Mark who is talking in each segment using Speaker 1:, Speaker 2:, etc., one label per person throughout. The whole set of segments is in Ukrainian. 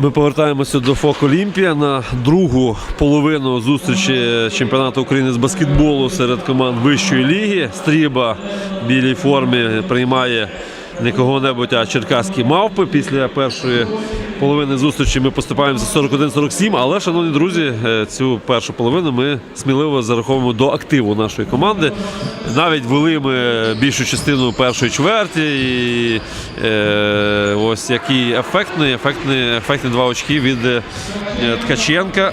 Speaker 1: Ми повертаємося до ФОК Олімпія на другу половину зустрічі чемпіонату України з баскетболу серед команд вищої ліги. Стріба в білій формі приймає не кого-небудь, а черкаські мавпи. Після першої половини зустрічі ми поступаємося 41-47. Але, шановні друзі, е, цю першу половину ми сміливо зараховуємо до активу нашої команди. Навіть вели ми більшу частину першої чверті. І, е, ось який ефектний, ефектний, ефектні два очки від е, Ткаченка.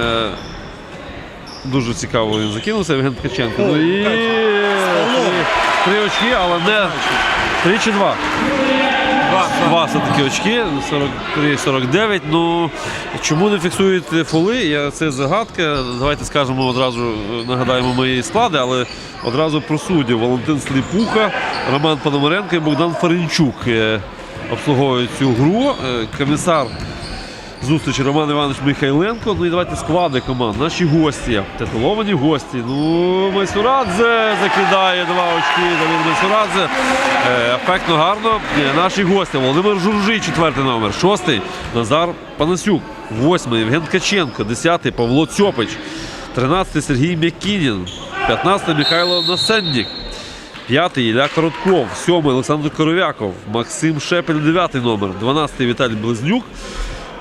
Speaker 1: Е, дуже цікаво він закинувся, Євген Ткаченко. Ну і три, очки, але не три чи два. Два все-таки очки, 43-49. Ну чому не фіксують фоли? Я, це загадка. Давайте скажемо одразу, нагадаємо мої склади, але одразу про суддів. Валентин Сліпуха, Роман Пономаренко і Богдан Фаренчук е, обслуговують цю гру. Е, Комісар зустрічі Роман Іванович Михайленко. Ну і давайте склади команд. Наші гості, титуловані гості. Ну, Майсурадзе закидає два очки. Давид Майсурадзе. Е, ефектно гарно. Е, Наші гості. Володимир Журжий, четвертий номер. Шостий Назар Панасюк. Восьмий Євген Ткаченко. Десятий Павло Цьопич. Тринадцятий Сергій Мякінін. П'ятнадцятий Михайло Насеннік. П'ятий Ілля Коротков, сьомий Олександр Коров'яков, Максим Шепель, дев'ятий номер, 12-й Віталій Близнюк,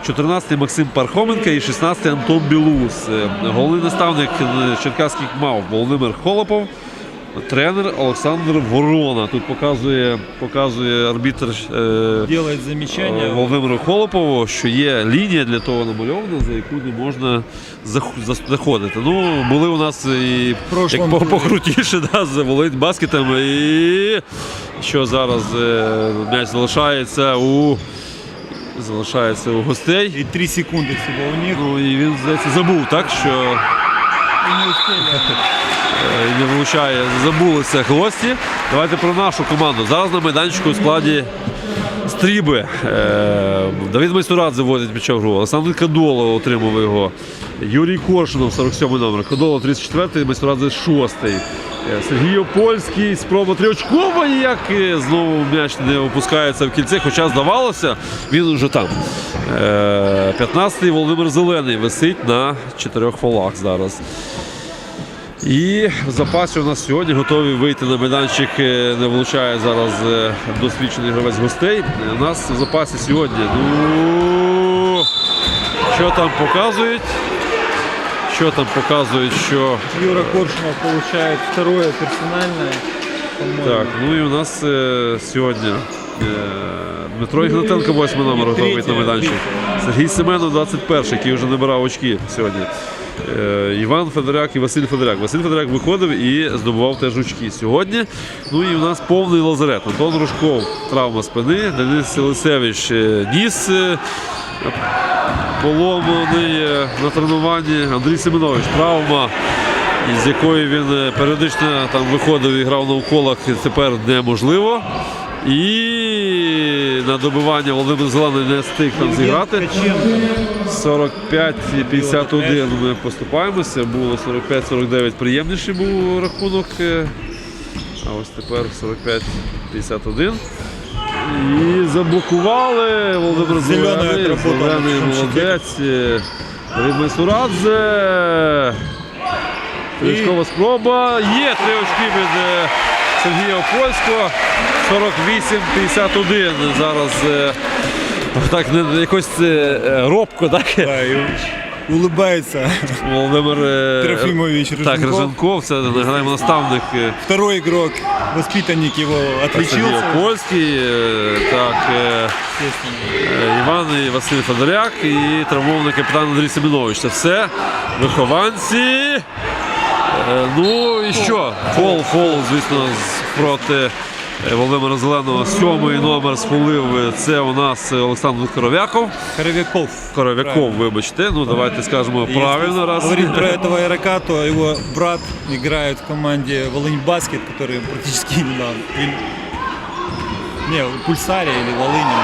Speaker 1: 14-й Максим Пархоменко і 16-й Антон Білус. Е, Головний наставник е, черкаських мав Володимир Холопов, тренер Олександр Ворона. Тут показує, показує арбітр е. Володимиру Холопову, що є лінія для того намальована, за яку не можна зах- заходити. Ну, були у нас і як по- покрутіше да, з Волинь баскетом. І що зараз е, м'яч залишається у залишається у гостей.
Speaker 2: И три секунды всего у них.
Speaker 1: Ну і він здається забув, так що
Speaker 2: не успели.
Speaker 1: е, влучає, забулися гості. Давайте про нашу команду. Зараз на майданчику у складі стріби. Е, Давид Майсурадзе вводить м'яча в гру. Олександр Кадоло отримав його. Юрій Коршунов, 47 номер. Кадоло 34-й, Майсурадзе 6-й. Е, Сергій Опольський, спроба триочкова, як е, знову м'яч не опускається в кільце, хоча здавалося, він вже там. Е, 15-й Володимир Зелений висить на чотирьох фолах зараз. І в запасі у нас сьогодні готові вийти на майданчик. е, Не влучає зараз е, досвідчений гравець гостей. Е, У нас в запасі сьогодні. Ну що там показують? Що там показують, що
Speaker 2: Юра Коршунов получает второе персональное. по-моему.
Speaker 1: так, ну і у нас е, сьогодні е, Дмитро Ігнатенко, 8 номер, готовий на майданчик. Сергій Семенов, 21, який вже набирав очки сьогодні. Е, Іван Федоряк і Василь Федоряк. Василь Федоряк виходив і здобував теж очки сьогодні. Ну і у нас повний лазарет. Антон Рожков, травма спини, Денис Селисевич е, ніс. е, Поломаний е, на тренуванні Андрій Семенович, травма, із якої він е, періодично там виходив і грав на уколах, і тепер неможливо. І на добивання Володимир Зелений не встиг там зіграти. 45-51 ми поступаємося. Було 45-49 приємніший був рахунок. е, А ось тепер 45-51. І заблокували Володимир
Speaker 2: Зелений
Speaker 1: молодець. е, Давид Майсурадзе. Трічкова спроба. Є три очки від е, Сергія Опольського. 48-51 зараз. е, Так, якось робко, так?
Speaker 2: Да, улыбается
Speaker 1: Володимир е,
Speaker 2: Трофимович
Speaker 1: Так,
Speaker 2: Рыженков.
Speaker 1: Це нагадаємо наставник е,
Speaker 2: Второй игрок, воспитанник отличился.
Speaker 1: Опольський. е, Так, е, е, Іван і Василь Федоряк і травмований капітан Андрій Семенович. Це все. Вихованці. Е, Ну і що? Фол, фол, звісно, проти е, Володимира Зеленого. Сьомий номер схвалив. е, Це у нас е, Олександр Коров'яков.
Speaker 2: Коровяков.
Speaker 1: Коров'яков, вибачте. Ну давайте скажемо
Speaker 2: Если
Speaker 1: правильно. Раз.
Speaker 2: говорить про этого игрока, то его брат играет в команде Волынь Баскет, который практически недавно. или- Не, в Пульсаре или Волыне.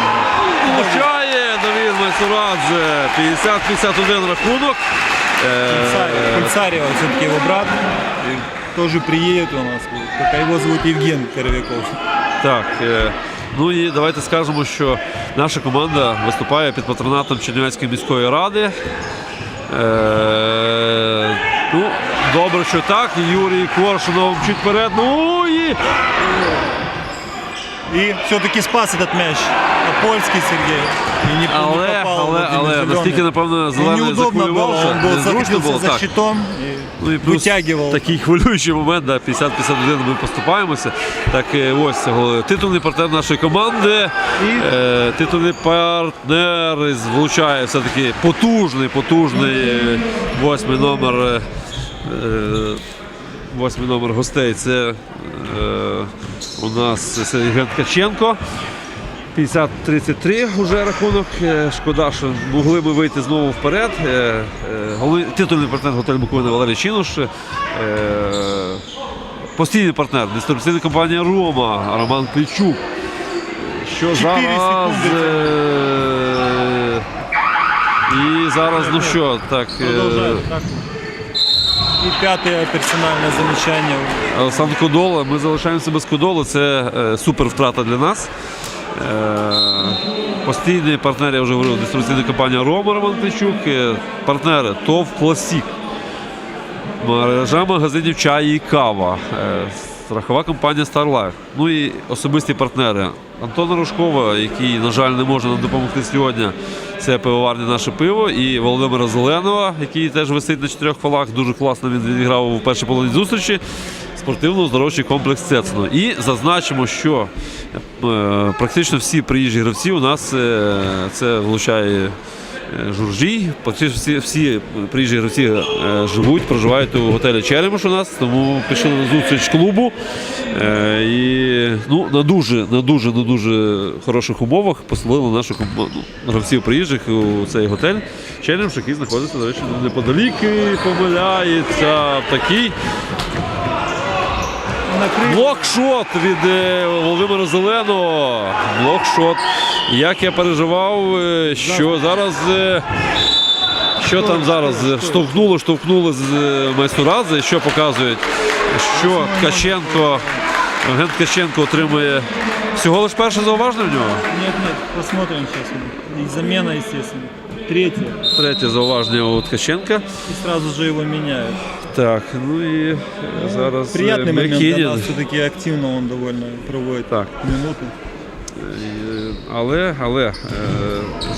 Speaker 1: Влучає Давид Майсурадзе. 50-51 рахунок. Е,
Speaker 2: Пульсаре, Пульсарева все-таки его брат. И тоже приедет у нас. Только его зовут Евген Коровяков.
Speaker 1: Так, е, Ну і давайте скажемо, що наша команда виступає під патронатом Чернівецької міської ради. Е, ну, добре, що так. Юрій Коршунов чуть перед. Ну і
Speaker 2: И все-таки спас этот мяч. А польский Сергей. И не, не
Speaker 1: але,
Speaker 2: попал
Speaker 1: але,
Speaker 2: Владимир
Speaker 1: але
Speaker 2: Зеленый.
Speaker 1: наскільки, напевно,
Speaker 2: И
Speaker 1: зелений
Speaker 2: неудобно было,
Speaker 1: закулювався,
Speaker 2: он был
Speaker 1: незручно
Speaker 2: закрепился
Speaker 1: було
Speaker 2: за
Speaker 1: так.
Speaker 2: щитом и
Speaker 1: Ну і плюс
Speaker 2: вытягивал.
Speaker 1: такий хвилюючий момент, да, 50-51 ми поступаємося. Так е, ось е, титульний партнер нашої команди. Е, титульний партнер із- влучає все-таки потужний, потужний е, восьмий номер. е, е, Восьмий номер гостей це е, у нас Євген Ткаченко. 50-33 вже рахунок. Е, Шкода, що могли ми вийти знову вперед. Е, е, головний- Титульний партнер готель Буковина Валерій Чинуш. Постійний партнер дистрибуційна компанія Рома Роман Клічук. Що зараз. І зараз, ну що, так. Е,
Speaker 2: п'яте персональне замічання.
Speaker 1: Олександр Кодола. Ми залишаємося без Кодола. Це е, супер втрата для нас. Е, постійний партнер, я вже говорив, дистрибуційна компанія Рома Роман Кличук. Е, партнери ТОВ Класік. Мережа магазинів чай і кава. Страхова компанія Starlife. Ну і особисті партнери. Антона Рожкова, який, на жаль, не може нам допомогти сьогодні. Це пивоварня наше пиво. І Володимира Зеленова, який теж висить на чотирьох фалах. Дуже класно він відіграв у першій половині зустрічі. Спортивно-оздоровчий комплекс Цецно. І зазначимо, що е, практично всі приїжджі гравці у нас е, це влучає Журжій. Всі, всі приїжджі гравці е, живуть, проживають у готелі Черемош у нас, тому пішли на зустріч клубу. Е, і ну, на дуже, на дуже, на дуже хороших умовах поселили нашу команду гравців приїжджих у цей готель Черемош, який знаходиться, до речі, неподалік помиляється такий. Блокшот від е, Володимира Зеленого. Блокшот. Як я переживав, е, що зараз. е, Що там зараз? Штовхнули, штовхнули з майстурази. Що показують? Що Ткаченко, Євген Ткаченко отримує всього лиш перше зауваження в нього.
Speaker 2: Нет, нет, посмотрим сейчас. И замена, естественно. Третье.
Speaker 1: Третє зауваження у Ткаченка.
Speaker 2: И сразу же его меняют.
Speaker 1: Так, ну і е, зараз е,
Speaker 2: Приятный момент для нас. Все-таки активно он довольно проводит
Speaker 1: Так.
Speaker 2: минуты.
Speaker 1: Е, Але, але е,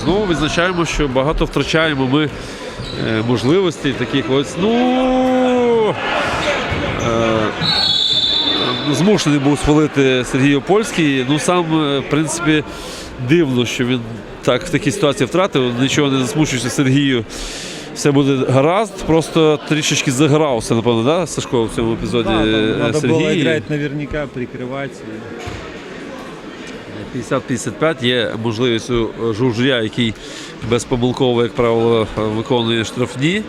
Speaker 1: знову відзначаємо, що багато втрачаємо ми можливостей таких ось. Ну змушений був схвалити Сергій Опольський. Ну сам, в принципі, дивно, що він так в такій ситуації втратив. Нічого не засмучуючи Сергію. Все буде гаразд, просто трішечки загрався, напевно, да, Сашко в цьому епізоді
Speaker 2: Да, там
Speaker 1: е,
Speaker 2: надо
Speaker 1: Сергій.
Speaker 2: играть наверняка, прикрывать. и
Speaker 1: 50-55 є можливість у Журжія, який безпомилково, як правило, виконує штрафні.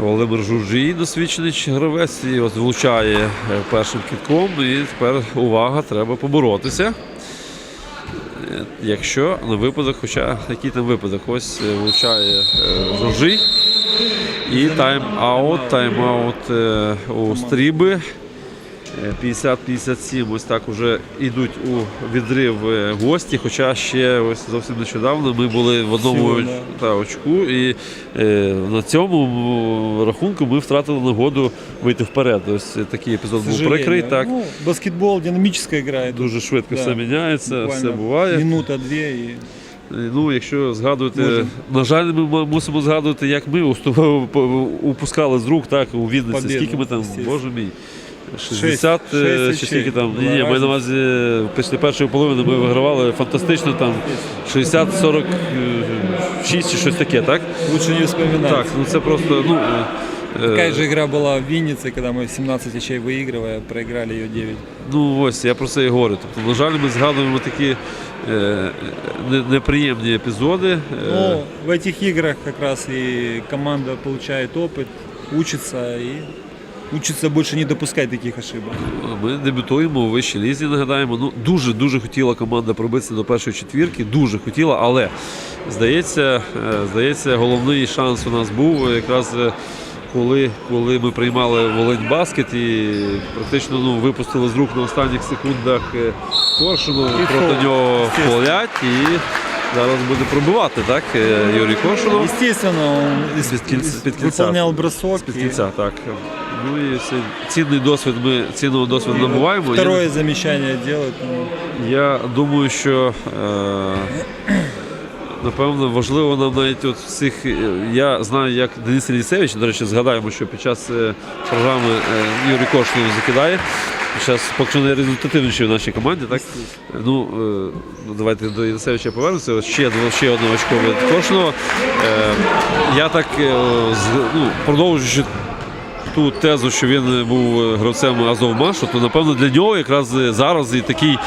Speaker 1: Володимир Журжій, досвідчений гравець, і от влучає е, першим кітком. І тепер увага, треба поборотися. Е, Якщо на випадок, хоча який там випадок, ось е, влучає е, Журжій. І тайм-аут, тайм-аут е, у стріби. Е, 50-57 ось так вже йдуть у відрив е, гості. Хоча ще ось зовсім нещодавно ми були в одному оч- та, очку, і е, на цьому рахунку ми втратили нагоду вийти вперед. Ось такий епізод був прикрий. Так
Speaker 2: Ну, баскетбол динамическая игра.
Speaker 1: дуже швидко
Speaker 2: Да.
Speaker 1: все міняється, все буває.
Speaker 2: Минута-две и
Speaker 1: Е, Ну, якщо згадувати,
Speaker 2: Може.
Speaker 1: на жаль, ми мусимо згадувати, як ми упускали з рук так у Відниці.
Speaker 2: Побіду,
Speaker 1: Скільки ми там, боже мій. 60
Speaker 2: Шесть-
Speaker 1: е,
Speaker 2: шесть
Speaker 1: чи скільки там.
Speaker 2: очей.
Speaker 1: Ні, ні, маю на увазі після першої половини ми вигравали фантастично там 60-46 чи щось таке, так?
Speaker 2: лучше не вспоминать.
Speaker 1: Так, ну це просто, ну. е, е,
Speaker 2: Такая же игра была в Виннице, когда мы 17 очей выигрывая, проиграли ее 9.
Speaker 1: Ну ось, я про це і говорю. Тобто, на жаль, ми згадуємо такі е, не- неприємні епізоди. Е,
Speaker 2: Но в этих играх как раз и команда получает опыт, учится и учится больше не допускать таких ошибок.
Speaker 1: Ми дебютуємо у вищій лізі, нагадаємо. Ну, дуже дуже хотіла команда пробитися до першої четвірки, дуже хотіла, але здається, е, здається, головний шанс у нас був якраз е, коли, коли ми приймали Волинь Баскет і практично ну, випустили з рук на останніх секундах е, Коршуну, проти
Speaker 2: фол.
Speaker 1: нього фолять і зараз буде пробивати, так, Юрій Коршунов.
Speaker 2: Из-
Speaker 1: Під кільця.
Speaker 2: выполнял бросок.
Speaker 1: Під
Speaker 2: и
Speaker 1: кінця, так. Ну і цей цінний досвід ми цінного досвіду набуваємо. Я-
Speaker 2: Второе замечание делает. ну,
Speaker 1: Я думаю, що е, напевно важливо нам навіть от всіх. е, Я знаю, як Денис Лісевич, до речі, згадаємо, що під час е, програми е, Юрій Коршунов закидає. Час поки що найрезультативніший в нашій команді, так? Ну, ну давайте до Єлисевича повернемося. Ще, ще одне очко від. Е, я так ну, продовжуючи ту тезу, що він був е, гравцем Азовмашу, то напевно для нього якраз е, зараз і такий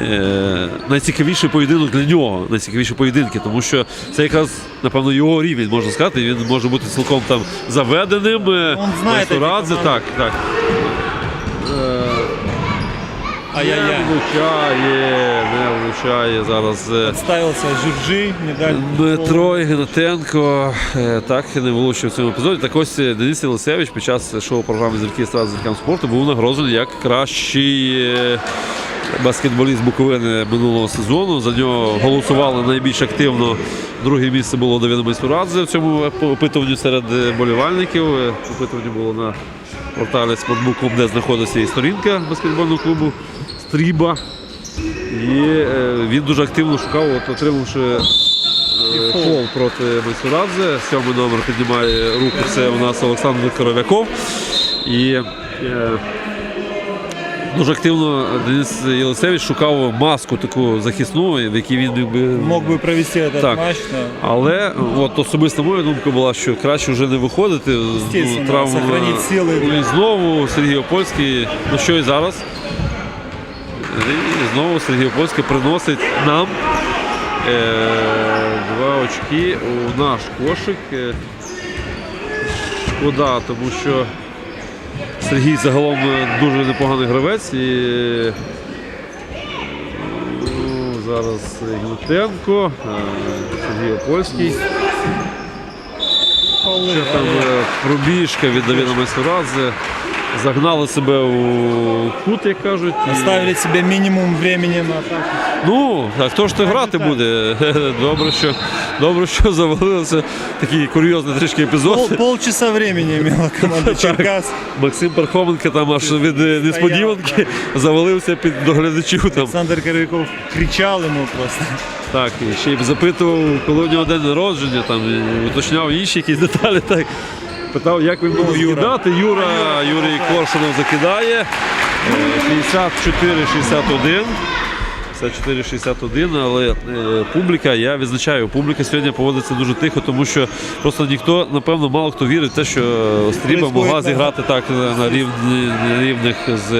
Speaker 1: е, найцікавіший поєдинок для нього, найцікавіші поєдинки, тому що це якраз, напевно, його рівень, можна сказати. Він може бути цілком там заведеним. знаєте,
Speaker 2: Он
Speaker 1: Майсторадзе,
Speaker 2: команди.
Speaker 1: так, так. Не влучає, не влучає зараз. е,
Speaker 2: Ставился Журжи, медаль.
Speaker 1: Дмитро Ігнатенко е, так і не влучив в цьому епізоді. Так ось е, Денис Єлисевич під час шоу-програми Зірки страт зіркам спорту був нагороджений як кращий баскетболіст Буковини минулого сезону. За нього голосували найбільш активно. Друге місце було Давіда Майсурадзе в цьому опитуванні серед болівальників. Опитування було на порталі Спортбуком, де знаходиться і сторінка баскетбольного клубу Стріба. І е, він дуже активно шукав, от, отримавши е, фол проти Майсурадзе. Сьомий номер піднімає руку. Це у нас Олександр Коров'яков. І е, дуже активно Денис Єлисевич шукав маску таку захисну, в якій він міг би.
Speaker 2: Мог провести этот
Speaker 1: Так.
Speaker 2: матч. да.
Speaker 1: Але от особисто моя думка була, що краще вже не виходити.
Speaker 2: Естественно, сохранить сили.
Speaker 1: Ну, і знову Сергій Опольський, ну що і зараз. І знову Сергій Опольський приносить нам е, два очки у наш кошик. Е, Шкода, тому що Сергій загалом е, дуже непоганий гравець і ну, зараз Гнатенко, е, Сергій Опольський. Ще там е, пробіжка від Давіда Майсурадзе. Загнали себе у кут, як кажуть.
Speaker 2: Оставили себе минимум времени на атаку.
Speaker 1: Ну, а хто ж то грати буде? Добре, що, добре, що завалився такий курйозний трішки епізод.
Speaker 2: Пол, полчаса времени имела команда Черкас.
Speaker 1: Максим Пархоменко там аж від е, несподіванки завалився під доглядачів. Там.
Speaker 2: Александр Коровиков кричал ему просто.
Speaker 1: Так, і ще й запитував, коли у нього день народження, там, і уточняв інші якісь деталі. Так. Питав, як він буде
Speaker 2: Юра.
Speaker 1: закидати. Юра, Юрій Коршунов закидає. Е, 54-61. 54-61, але е, публіка, я відзначаю, публіка сьогодні поводиться дуже тихо, тому що просто ніхто, напевно, мало хто вірить в те, що Стріба могла зіграти так на, рівні, на рівних з.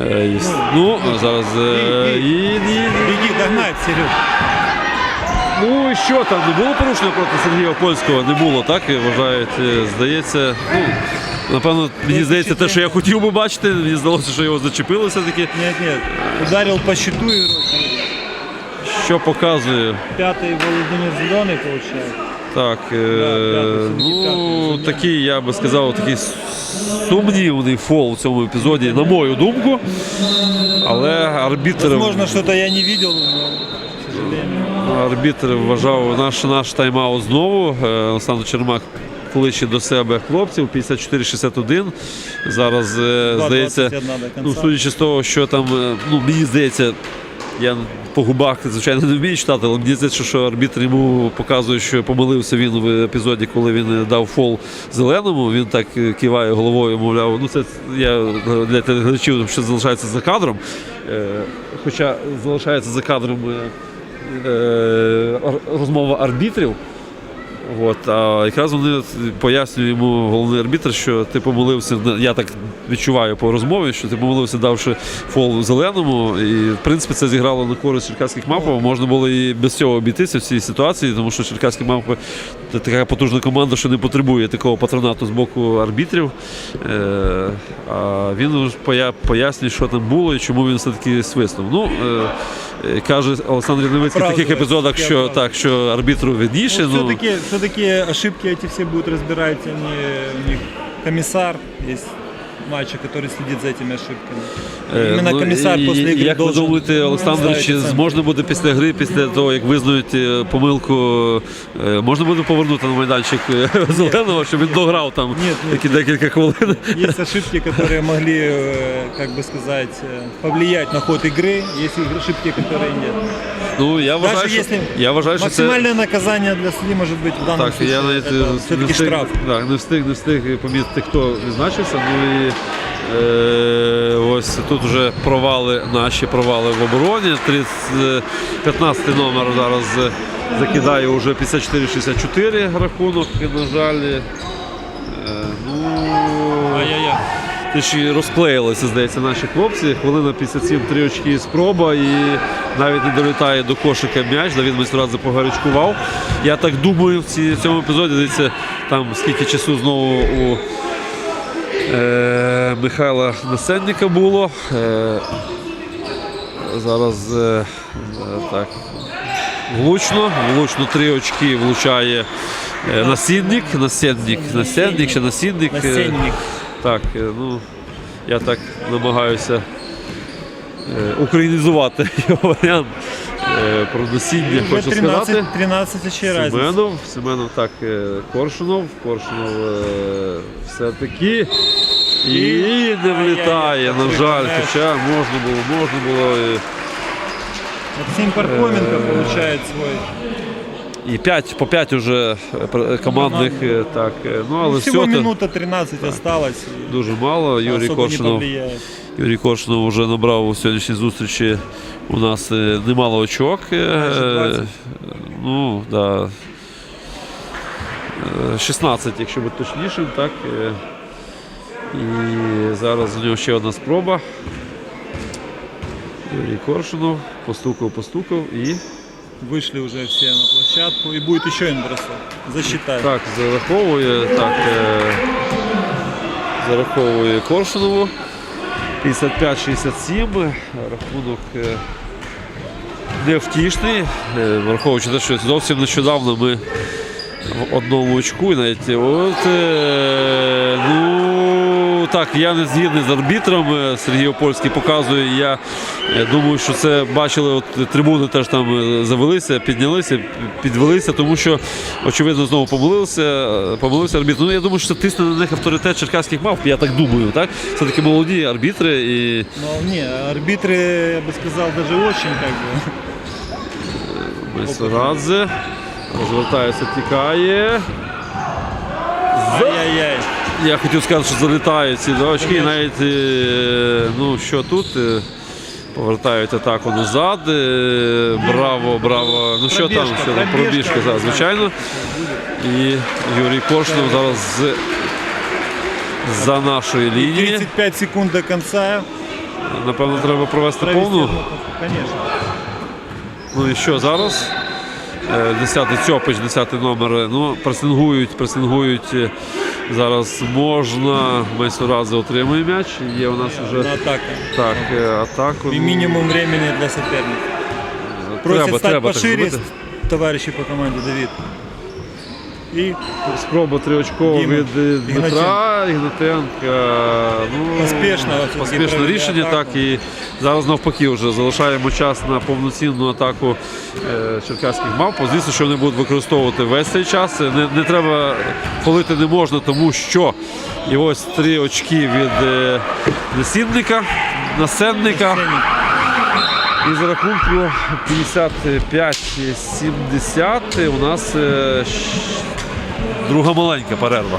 Speaker 1: е, Ну, зараз.
Speaker 2: Беги, догнать, Серег.
Speaker 1: Ну і що там, не було порушення проти Сергія Польського? Не було, так? І вважають, е, здається. Ну, напевно, мені здається, те, що я хотів би бачити, мені здалося, що його зачепили все-таки.
Speaker 2: Нет, нет. Ударил по щиту игрок.
Speaker 1: Що показує?
Speaker 2: Пятый Володимир Зеленый получает.
Speaker 1: Так, е,
Speaker 2: п'ятий,
Speaker 1: ну,
Speaker 2: п'ятий.
Speaker 1: такий, я би сказав, такий сумнівний фол в цьому епізоді, на мою думку. Але арбітр,
Speaker 2: Возможно, что-то я не сожалению.
Speaker 1: Арбітр вважав наш, наш тайм-аут знову. Е, Олександр Чермак кличе до себе хлопців 54-61. Зараз, е,
Speaker 2: 2:21
Speaker 1: здається, ну, судячи з того, що там, е, ну, мені здається, я по губах, звичайно, не вмію читати, але мені здається, що арбітр йому показує, що помилився він в епізоді, коли він дав фол зеленому. Він так е, киває головою, мовляв, ну це я для телеглядачів, що залишається за кадром. Е, Хоча залишається за кадром е, е, розмова арбітрів. От, а якраз вони пояснюють йому головний арбітр, що ти помилився, я так відчуваю по розмові, що ти помилився, давши фол зеленому. І в принципі це зіграло на користь черкаських мапів. Можна було і без цього обійтися в цій ситуації, тому що черкаські мапи це така потужна команда, що не потребує такого патронату з боку арбітрів. Е, а він пояснює, що там було і чому він все-таки свиснув. Ну, е, е, каже Олександр Левицький в таких епізодах, що так, що арбітру видніше.
Speaker 2: Ну,
Speaker 1: ну,
Speaker 2: все-таки, все-таки ошибки эти все будут разбирать они, у них комиссар есть мальчик, который следит за этими ошибками.
Speaker 1: Е,
Speaker 2: Именно
Speaker 1: ну,
Speaker 2: комиссар
Speaker 1: і-
Speaker 2: после игры
Speaker 1: Як ви
Speaker 2: должен
Speaker 1: думаєте, Олександр,
Speaker 2: ставить
Speaker 1: чи
Speaker 2: оценку.
Speaker 1: зможна буде після гри, після того, як визнають е, помилку, е, можна буде повернути на майданчик е, Зеленого, щоб він дограв там
Speaker 2: Ні, ні.
Speaker 1: такі декілька хвилин?
Speaker 2: Есть ошибки, которые могли, э, как бы сказать, э, повлиять на ход игры. Есть и ошибки, которые нет.
Speaker 1: Ну, я вважаю,
Speaker 2: Даже
Speaker 1: що,
Speaker 2: если
Speaker 1: я вважаю, що це...
Speaker 2: максимальное наказание для судьи может быть в данном
Speaker 1: Так,
Speaker 2: случае.
Speaker 1: я навіть е,
Speaker 2: это
Speaker 1: не
Speaker 2: все-таки
Speaker 1: встиг,
Speaker 2: штраф.
Speaker 1: Так, не встиг, не встиг помітити, хто відзначився. Ну і е, ось тут вже провали, наші провали в обороні. 30, е, 15 номер зараз е, закидає вже 54-64 рахунок. І, на жаль, е, ну,
Speaker 2: Ай-яй-яй.
Speaker 1: Ти ж розклеїлися, здається, наші хлопці. Хвилина 57, три очки спроба і навіть не долітає до кошика м'яч. Давід Майстурадзе погарячкував. Я так думаю, в, цьому епізоді дивіться, там скільки часу знову у е, Михайла Насенника було. Е, зараз е, так. Влучно, влучно три очки влучає е, Насінник, Насенник, Насенник чи Насінник. е, так, е, ну я так намагаюся е, українізувати його варіант про насіння,
Speaker 2: Уже
Speaker 1: хочу сказати.
Speaker 2: 13, 13 очей разница.
Speaker 1: Семенов, Семенов так, е, Коршунов, Коршунов е, все-таки. І не влітає, на жаль, хоча можна було, можна було. е,
Speaker 2: Максим Пархоменко получает свой.
Speaker 1: І 5, по 5 уже е, командних, е, так. е, Ну, але
Speaker 2: Всего
Speaker 1: все
Speaker 2: минута 13 осталось.
Speaker 1: дуже мало. Юрій Коршунов. Юрій Коршунов вже набрав у сьогоднішній зустрічі у нас е, немало очок. е,
Speaker 2: 20.
Speaker 1: Ну, да. Е, 16, якщо бути точнішим, так. е. І зараз у нього ще одна спроба. Юрій Коршунов постукав, постукав і
Speaker 2: Вышли уже все на площадку. И будет еще один бросок. Засчитать.
Speaker 1: так, зараховує, так, е, зараховує Коршунову. 55-67. Рахунок е, невтішний, е, враховуючи те, що зовсім нещодавно ми в одному очку. І навіть от, е, так, я не згідний з арбітром. е, Сергій Опольський показує. Я е, думаю, що це бачили, от трибуни теж там е, завелися, піднялися, підвелися, тому що, очевидно, знову помилився, е, помилився арбітр. Ну, я думаю, що це тисне на них авторитет черкаських мав, я так думаю. Так? Це такі молоді арбітри. І
Speaker 2: Но не, арбитры, я бы сказал, даже очень как бы.
Speaker 1: Майсорадзе розвертається, тікає.
Speaker 2: Ай-яй-яй.
Speaker 1: Я хотів сказати, що залітають ці два очки. Навіть е, ну, що тут. е, Повертають атаку назад. е, Браво, браво. Ну що там,
Speaker 2: Пробіжка,
Speaker 1: що там,
Speaker 2: пробіжка,
Speaker 1: пробіжка, звичайно. І Юрій Коршунов зараз з, за нашої лінії.
Speaker 2: 35 секунд до конца.
Speaker 1: Напевно, треба провести повну. Ну і що зараз? Е, 10-й Цьопич, 10-й номер. Ну, пресингують, пресингують. Е, Зараз можна. Майсурадзе отримує м'яч. Є у нас вже
Speaker 2: На атаку.
Speaker 1: так, е, атаку.
Speaker 2: И
Speaker 1: ну,
Speaker 2: минимум времени для соперника. Просит
Speaker 1: Треба,
Speaker 2: стать
Speaker 1: треба так
Speaker 2: пошире
Speaker 1: зробити.
Speaker 2: по команде Давид. И
Speaker 1: Спроба триочкова від е, Дмитра Ігнатенка. Ну,
Speaker 2: Поспішно,
Speaker 1: поспішне рішення. Так, і зараз навпаки вже залишаємо час на повноцінну атаку е, черкаських мав. Звісно, що вони будуть використовувати весь цей час. Не, не треба хвалити не можна, тому що і ось три очки від е, насінника, насенника. І за рахунку 55-70 у нас е, друга маленька перерва.